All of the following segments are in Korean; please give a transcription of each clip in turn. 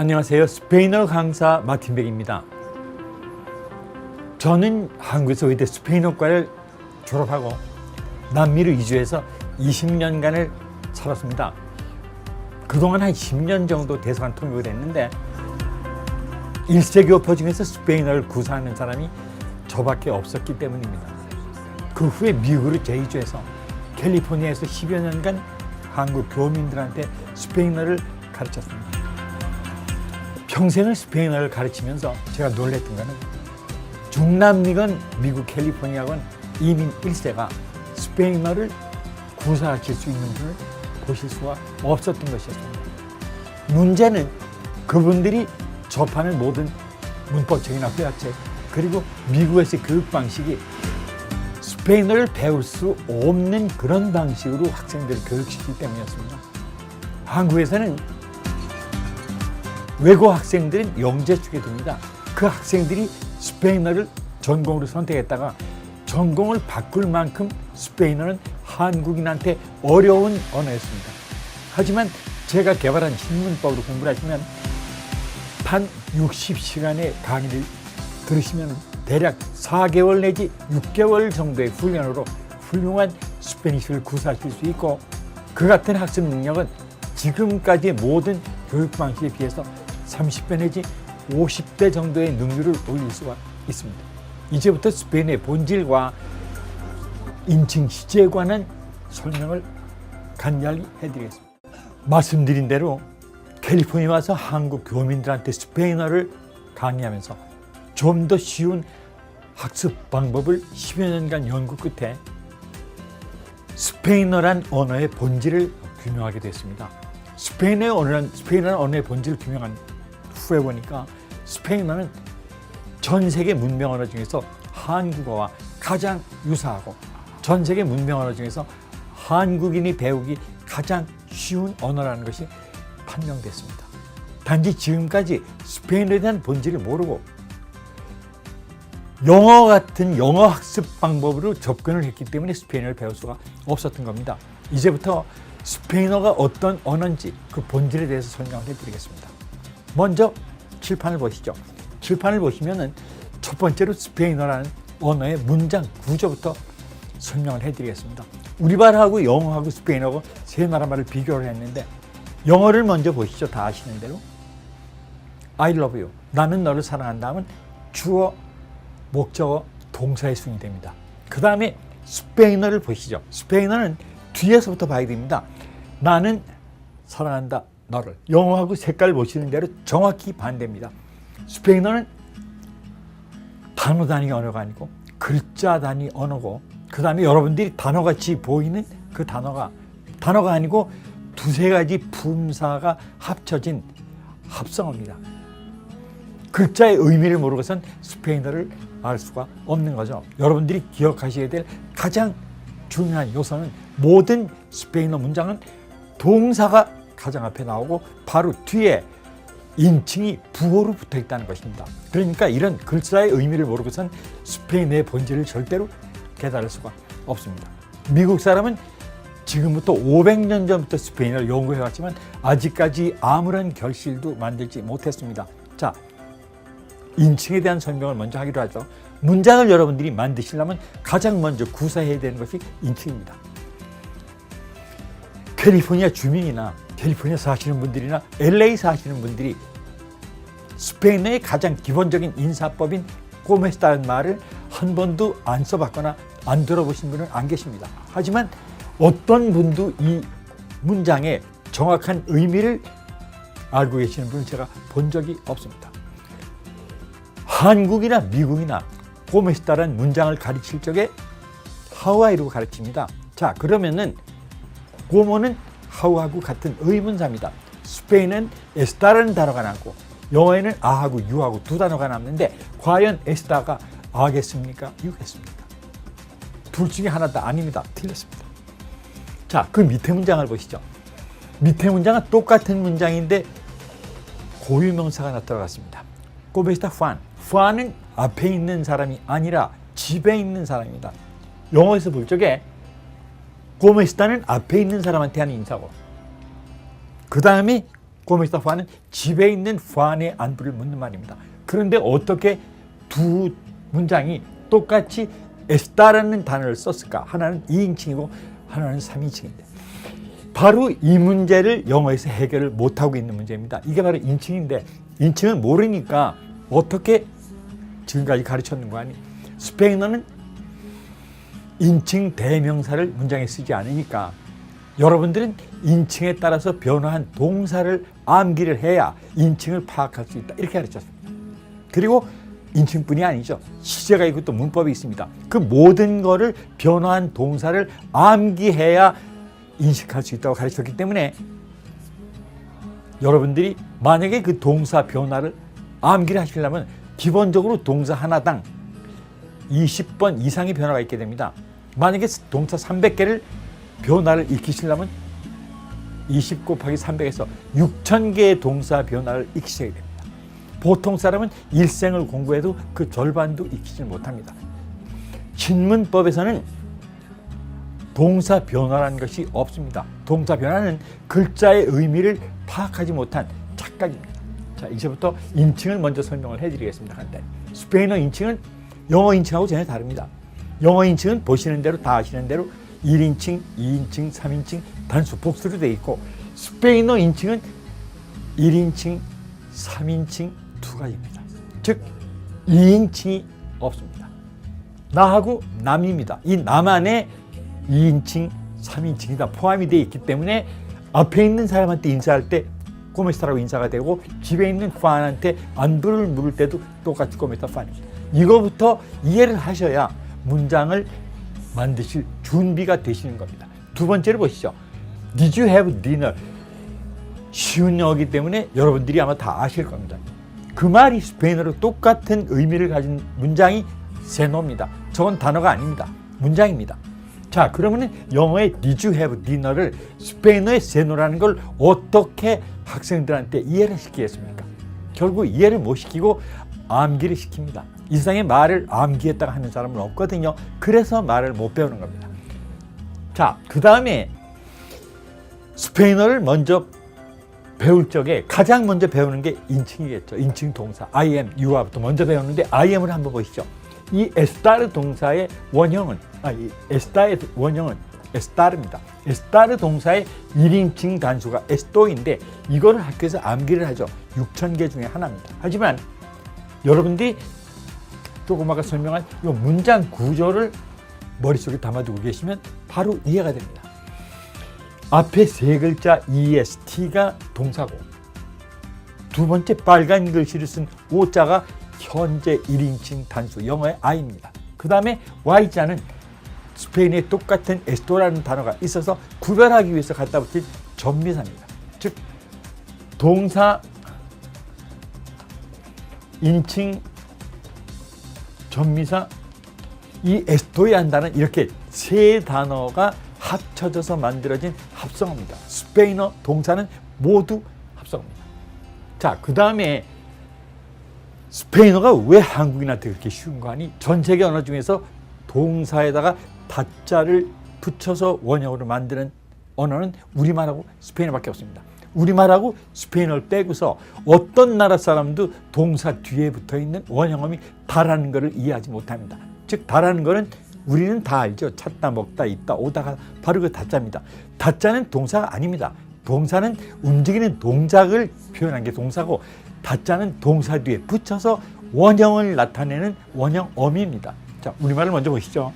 안녕하세요. 스페인어 강사 마틴 백입니다. 저는 한국에서 의대 스페인어과를 졸업하고 남미로 이주해서 20년간을 살았습니다. 그동안 한 10년 정도 대사관 통역을 했는데 1세기 어퍼 중에서 스페인어를 구사하는 사람이 저밖에 없었기 때문입니다. 그 후에 미국으로 재이주해서 캘리포니아에서 10여 년간 한국 교민들한테 스페인어를 가르쳤습니다. 평생을 스페인어를 가르치면서 제가 놀랬던 거는 중남미건 미국 캘리포니아건 이민 1세가 스페인어를 구사하실 수 있는 분을 보실 수가 없었던 것이었습니다. 문제는 그분들이 접하는 모든 문법책이나 회화책 그리고 미국에서의 교육 방식이 스페인어를 배울 수 없는 그런 방식으로 학생들을 교육시키기 때문이었습니다. 한국에서는 외고 학생들은 영재 축에 듭니다. 그 학생들이 스페인어를 전공으로 선택했다가 전공을 바꿀 만큼 스페인어는 한국인한테 어려운 언어였습니다. 하지만 제가 개발한 신문법으로 공부를 하시면 단 60시간의 강의를 들으시면 대략 4개월 내지 6개월 정도의 훈련으로 훌륭한 스페니쉬를 구사하실 수 있고 그 같은 학습 능력은 지금까지의 모든 교육 방식에 비해서 30배 내지 50배 정도의 능률을 올릴 수가 있습니다. 이제부터 스페인의 본질과 인칭 시제에 관한 설명을 간략히 해드리겠습니다. 말씀드린 대로 캘리포니아 와서 한국 교민들한테 스페인어를 강의하면서 좀 더 쉬운 학습 방법을 10여 년간 연구 끝에 스페인어란 언어의 본질을 규명하게 됐습니다. 스페인의 언어란 스페인어란 언어의 본질을 규명한 후에 보니까 스페인어는 전 세계 문명 언어 중에서 한국어와 가장 유사하고 전 세계 문명 언어 중에서 한국인이 배우기 가장 쉬운 언어라는 것이 판명됐습니다. 단지 지금까지 스페인어에 대한 본질을 모르고 영어 같은 영어 학습 방법으로 접근을 했기 때문에 스페인어를 배울 수가 없었던 겁니다. 이제부터 스페인어가 어떤 언어인지 그 본질에 대해서 설명을 해드리겠습니다. 먼저 칠판을 보시죠. 칠판을 보시면은 첫 번째로 스페인어라는 언어의 문장 구조부터 설명을 해드리겠습니다. 우리 말하고 영어하고 스페인어하고 세 나라 말을 비교를 했는데 영어를 먼저 보시죠. 다 아시는 대로 I love you. 나는 너를 사랑한다면 주어, 목적어, 동사의 순이 됩니다. 그 다음에 스페인어를 보시죠. 스페인어는 뒤에서부터 봐야 됩니다. 나는 사랑한다 너를. 영어하고 색깔 보시는 대로 정확히 반대입니다. 스페인어는 단어 단위 언어가 아니고 글자 단위 언어고 그 다음에 여러분들이 단어같이 보이는 그 단어가 단어가 아니고 두세 가지 품사가 합쳐진 합성어입니다. 글자의 의미를 모르고선 스페인어를 알 수가 없는 거죠. 여러분들이 기억하셔야 될 가장 중요한 요소는 모든 스페인어 문장은 동사가 가장 앞에 나오고 바로 뒤에 인칭이 부호로 붙어 있다는 것입니다. 그러니까 이런 글자의 의미를 모르고선 스페인의 본질을 절대로 깨달을 수가 없습니다. 미국 사람은 지금부터 500년 전부터 스페인어를 연구해 왔지만 아직까지 아무런 결실도 만들지 못했습니다. 자, 인칭에 대한 설명을 먼저 하기로 하죠. 문장을 여러분들이 만드시려면 가장 먼저 구사해야 되는 것이 인칭입니다. 캘리포니아 주민이나 캘리포니아 사시는 분들이나 LA 사시는 분들이 스페인어의 가장 기본적인 인사법인 꼬메스다는 말을 한 번도 안 써봤거나 안 들어보신 분은 안 계십니다. 하지만 어떤 분도 이 문장의 정확한 의미를 알고 계시는 분은 제가 본 적이 없습니다. 한국이나 미국이나 꼬메스다라는 문장을 가르칠 적에 하와이로 가르칩니다. 자, 그러면은 고모는 하우하고 같은 의문사입니다. 스페인은 에스타라는 단어가 남고 영어에는 아하고 유하고 두 단어가 남는데 과연 에스타가 아겠습니까? 유겠습니까? 둘 중에 하나도 아닙니다. 틀렸습니다. 자, 그 밑에 문장을 보시죠. 밑에 문장은 똑같은 문장인데 고유명사가 하나 들어갔습니다. 꼬베스타 후안. 후안은 앞에 있는 사람이 아니라 집에 있는 사람입니다. 영어에서 볼 적에 고메스타는 앞에 있는 사람한테 하는 인사고 그 다음에 꼬미스타 파는 집에 있는 파의 안부를 묻는 말입니다. 그런데 어떻게 두 문장이 똑같이 에스타라는 단어를 썼을까? 하나는 2인칭이고 하나는 3인칭인데 바로 이 문제를 영어에서 해결을 못하고 있는 문제입니다. 이게 바로 인칭인데 인칭을 모르니까 어떻게 지금까지 가르쳤는 거 아니? 스페인어는 인칭 대명사를 문장에 쓰지 않으니까 여러분들은 인칭에 따라서 변화한 동사를 암기를 해야 인칭을 파악할 수 있다. 이렇게 가르쳤습니다. 그리고 인칭뿐이 아니죠. 시제가 있고 또 문법이 있습니다. 그 모든 거를 변화한 동사를 암기해야 인식할 수 있다고 가르쳤기 때문에 여러분들이 만약에 그 동사 변화를 암기를 하시려면 기본적으로 동사 하나당 20번 이상의 변화가 있게 됩니다. 만약에 동사 300개를 변화를 익히시려면 20 곱하기 300에서 6,000개의 동사 변화를 익히셔야 됩니다. 보통 사람은 일생을 공부해도 그 절반도 익히지 못합니다. 신문법에서는 동사 변화라는 것이 없습니다. 동사 변화는 글자의 의미를 파악하지 못한 착각입니다. 자, 이제부터 인칭을 먼저 설명을 해드리겠습니다. 간단히. 스페인어 인칭은 영어 인칭하고 전혀 다릅니다. 영어 인칭은 보시는 대로 다 아시는 대로 1인칭, 2인칭, 3인칭 단수 복수로 되어 있고 스페인어 인칭은 1인칭, 3인칭 두 가지입니다. 즉 2인칭이 없습니다. 나하고 남입니다. 이 나만의 2인칭, 3인칭이 다 포함이 되어 있기 때문에 앞에 있는 사람한테 인사할 때 꼬메스타라고 인사가 되고 집에 있는 판한테 안부를 물을 때도 똑같이 꼬메스타 판입니다. 이거부터 이해를 하셔야 문장을 만드실 준비가 되시는 겁니다. 두 번째로 보시죠. Did you have dinner? 쉬운 영어이기 때문에 여러분들이 아마 다 아실 겁니다. 그 말이 스페인어로 똑같은 의미를 가진 문장이 세노입니다. 저건 단어가 아닙니다. 문장입니다. 자, 그러면 영어의 Did you have dinner를 스페인어의 세노라는 걸 어떻게 학생들한테 이해를 시키겠습니까? 결국 이해를 못 시키고 암기를 시킵니다. 이 세상에 말을 암기했다가 하는 사람은 없거든요. 그래서 말을 못 배우는 겁니다. 자, 그 다음에 스페인어를 먼저 배울 적에 가장 먼저 배우는 게 인칭이겠죠. 인칭 동사 I am, you are부터 먼저 배우는데 I am을 한번 보시죠. 이 에스타르 동사의 원형은 아, 이 에스타의 원형은 에스타르입니다. 에스타르 동사의 1인칭 단수가 에스토인데 이거를 학교에서 암기를 하죠. 6천 개 중에 하나입니다. 하지만 여러분들이 아까 설명한 이 문장 구조를 머릿속에 담아두고 계시면 바로 이해가 됩니다. 앞에 세 글자 EST가 동사고 두 번째 빨간 글씨를 쓴 O자가 현재 1인칭 단수 영어의 I입니다. 그 다음에 Y자는 스페인의 똑같은 에스토라는 단어가 있어서 구별하기 위해서 갖다 붙인 전미사입니다. 즉 동사 인칭 전미사 이 에스토에 한다는 이렇게 세 단어가 합쳐져서 만들어진 합성어입니다. 스페인어 동사는 모두 합성어입니다. 자, 그 다음에 스페인어가 왜 한국인한테 그렇게 쉬운 거 아니? 전 세계 언어 중에서 동사에다가 다자를 붙여서 원형으로 만드는 언어는 우리말하고 스페인어밖에 없습니다. 우리말하고 스페인어를 빼고서 어떤 나라 사람도 동사 뒤에 붙어 있는 원형음이 다라는 것을 이해하지 못합니다. 즉 다라는 것은 우리는 다 알죠. 찾다, 먹다, 있다, 오다가 바로 그 다자입니다. 다자는 동사가 아닙니다. 동사는 움직이는 동작을 표현한 게 동사고 다자는 동사 뒤에 붙여서 원형을 나타내는 원형 어미입니다. 자, 우리말을 먼저 보시죠.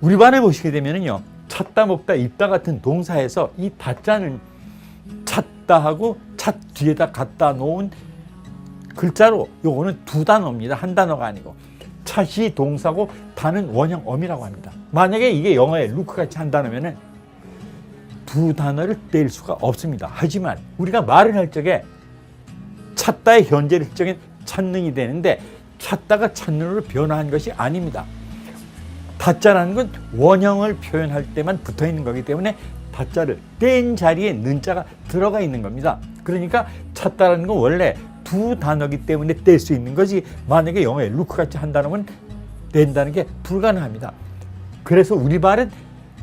우리말을 보시게 되면요. 찾다, 먹다, 있다 같은 동사에서 이 다자는 찾다 하고 찾 뒤에다 갖다 놓은 글자로 요거는 두 단어입니다. 한 단어가 아니고. 찾이 동사고 다는 원형어미라고 합니다. 만약에 이게 영어에 루크 같이 한 단어면은 두 단어를 뗄 수가 없습니다. 하지만 우리가 말을 할 적에 찾다의 현재를 적인 찾는이 되는데 찾다가 찾는으로 변화한 것이 아닙니다. 다자라는 건 원형을 표현할 때만 붙어 있는 거기 때문에 다자를 뗀 자리에 는자가 들어가 있는 겁니다. 그러니까 찾다라는 건 원래 두 단어기 때문에 뗄 수 있는 거지 만약에 영어에 루크 같이 한다면 뗀다는 게 불가능합니다. 그래서 우리 말은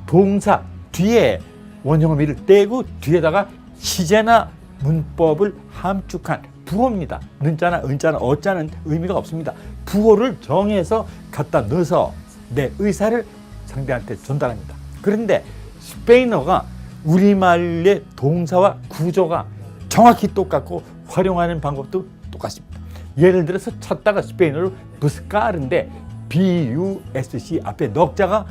동사 뒤에 원형어미를 떼고 뒤에다가 시제나 문법을 함축한 부호입니다. 는자나 은자나 어자는 의미가 없습니다. 부호를 정해서 갖다 넣어서 내 의사를 상대한테 전달합니다. 그런데 스페인어가 우리말의 동사와 구조가 정확히 똑같고 활용하는 방법도 똑같습니다. 예를 들어서 찾다가 스페인어로 부스카르인데 B-U-S-C 앞에 넉자가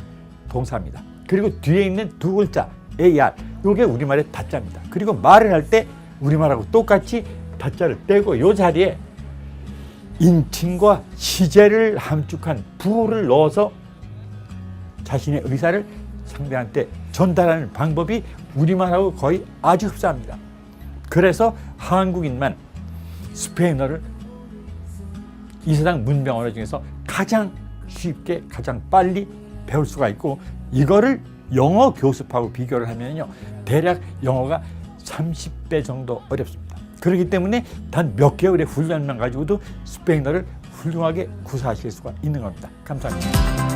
동사입니다. 그리고 뒤에 있는 두 글자 AR 요게 우리말의 다자입니다. 그리고 말을 할 때 우리말하고 똑같이 다자를 떼고 요 자리에 인칭과 시제를 함축한 부호를 넣어서 자신의 의사를 상대한테 전달하는 방법이 우리말하고 거의 아주 흡사합니다. 그래서 한국인만 스페인어를 이 세상 문명 언어 중에서 가장 쉽게 가장 빨리 배울 수가 있고 이거를 영어 교습하고 비교를 하면요 대략 영어가 30배 정도 어렵습니다. 그렇기 때문에 단 몇 개월의 훈련만 가지고도 스페인어를 훌륭하게 구사하실 수가 있는 겁니다. 감사합니다.